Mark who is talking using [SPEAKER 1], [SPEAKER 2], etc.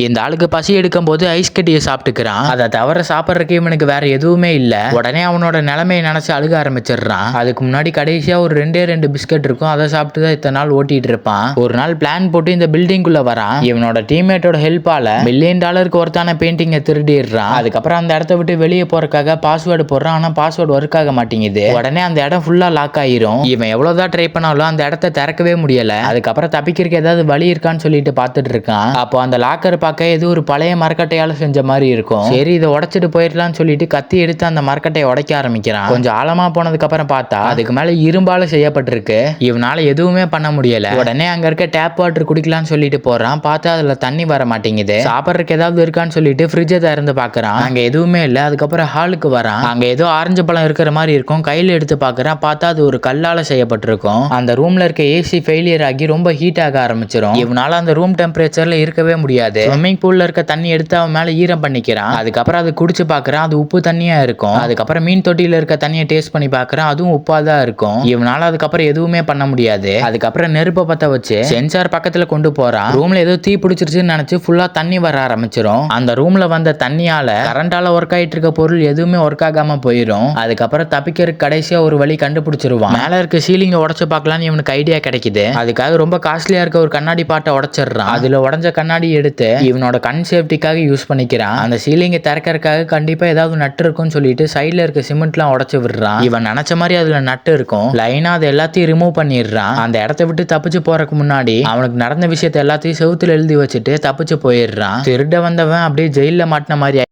[SPEAKER 1] இந்த ஆளுக்கு பசி எடுக்கும் போது ஐஸ் கட்டியை சாப்பிட்டுக்கிறான். அதை தவிர சாப்பிட்றதுக்கு இவனுக்கு வேற எதுவுமே இல்ல. உடனே அவனோட நிலைமையை நினைச்சு அழுக ஆரம்பிச்சிடுறான். அதுக்கு முன்னாடி கடைசியா ஒரு ரெண்டே ரெண்டு பிஸ்கட் இருக்கும். அதை சாப்பிட்டு தான் இத்தனை நாள் ஓட்டிட்டு இருப்பான். ஒரு நாள் பிளான் போட்டு இந்த பில்டிங்குள்ள வரான். இவனோட டீம்மேட்டோட ஹெல்ப்பால மில்லியன் டாலருக்கு ஒருத்தான பெயிண்டிங்கை திருடிடுறான். அதுக்கப்புறம் அந்த இடத்த விட்டு வெளியே போறக்காக பாஸ்வேர்டு போடுறான். ஆனா பாஸ்வேர்டு ஒர்க் ஆக மாட்டேங்குது. உடனே அந்த இடம் ஃபுல்லா லாக் ஆயிரும். இவன் எவ்வளவுதான் ட்ரை பண்ணாலும் அந்த இடத்த திறக்கவே முடியல. அதுக்கப்புறம் தப்பிக்கிறதுக்கு ஏதாவது வழி இருக்கான்னு சொல்லிட்டு பார்த்துட்டு இருக்கான். அப்போ அந்த லாக்கர் பார்க்க ஏதோ ஒரு பழைய மரக்கட்டையால் செஞ்ச மாதிரி இருக்கும். சரி இதை உடச்சிட்டு போயிடலாம்னு சொல்லிட்டு கத்தி எடுத்து அந்த மரக்கட்டையை உடைக்க ஆரம்பிக்கிறான். கொஞ்சம் ஆழமா போனதுக்கு அப்புறம் பார்த்தா அதுக்கு மேல இரும்பால செய்யப்பட்டிருக்கு. இவனால எதுவுமே பண்ண முடியல. உடனே அங்க இருக்க டேப் வாட்டர் குடிக்கலாம்னு சொல்லிட்டு போறான். பார்த்தா அதுல தண்ணி வர மாட்டேங்குது. சாப்பிட்றதுக்கு ஏதாவது இருக்கான்னு சொல்லிட்டு ஃப்ரிட்ஜை திறந்து பார்க்கறான். அங்க எதுவுமே இல்ல. அதுக்கப்புறம் ஹாலுக்கு வரான். அங்க ஏதோ ஆரஞ்சு பழம் இருக்கிற மாதிரி இருக்கும். கையில எடுத்து பாக்குறான் பார்த்தா அது ஒரு கல்லால செய்யப்பட்டிருக்கும். அந்த ரூம்ல இருக்க ஏசி ஃபெயிலியர் ஆகி ரொம்ப ஹீட் ஆக ஆரம்பிச்சிடும் இவனால அந்த ரூம் டெம்பரேச்சர்ல இருக்கவே முடியாது. ஸ்விம்மிங் பூல்ல இருக்க தண்ணி எடுத்து அவன் மேல ஈரம் பண்ணிக்கிறான். அதுக்கப்புறம் அது குடிச்சு பாக்குறான் அது உப்பு தண்ணியா இருக்கும். அதுக்கப்புறம் மீன் தொட்டியில இருக்க தண்ணியை டேஸ்ட் பண்ணி பாக்குறான் அதுவும் உப்பா தான் இருக்கும். இவனால அதுக்கப்புறம் எதுவுமே பண்ண முடியாது. அதுக்கப்புறம் நெருப்பை பத்த வச்சு சென்சார் பக்கத்துல கொண்டு போறான். ரூம்ல ஏதோ தீ பிடிச்சிருச்சுன்னு நினைச்சு ஃபுல்லா தண்ணி வர ஆரம்பிச்சிரும். அந்த ரூம்ல வந்த தண்ணியால கரண்டால ஒர்க் ஆயிட்டு இருக்க பொருள் எதுவுமே ஒர்க் ஆகாம போயிடும் அதுக்கப்புறம் தப்பிக்கிறதுக்கு கடைசியா ஒரு வழி கண்டுபிடிச்சிருவான். மேல இருக்க சீலிங்க உடச்சு பார்க்கலாம்னு இவனுக்கு ஐடியா கிடைக்குது. அதுக்காக ரொம்ப காஸ்ட்லியா இருக்க ஒரு கண்ணாடி பாட்டை உடச்சிடுறான். அதுல உடஞ்ச கண்ணாடி எடுத்து இவனோட கண் சேஃப்டிக்காக யூஸ் பண்ணிக்கிறான். அந்த சீலிங்கை திறக்கறதுக்காக கண்டிப்பா ஏதாவது நட்டு இருக்கும்னு சொல்லிட்டு சைடுல இருக்க சிமெண்ட்லாம் உடச்சி விடுறான். இவன் நினைச்ச மாதிரி அதுல நட்டு இருக்கும். லைனா அது எல்லாத்தையும் ரிமூவ் பண்ணிடுறான். அந்த இடத்த விட்டு தப்பிச்சு போறதுக்கு முன்னாடி அவனுக்கு நடந்த விஷயத்த எல்லாத்தையும் செவுத்துல எழுதி வச்சுட்டு தப்பிச்சு போயிடுறான். திருட வந்தவன் அப்படியே ஜெயில மாட்டின மாதிரி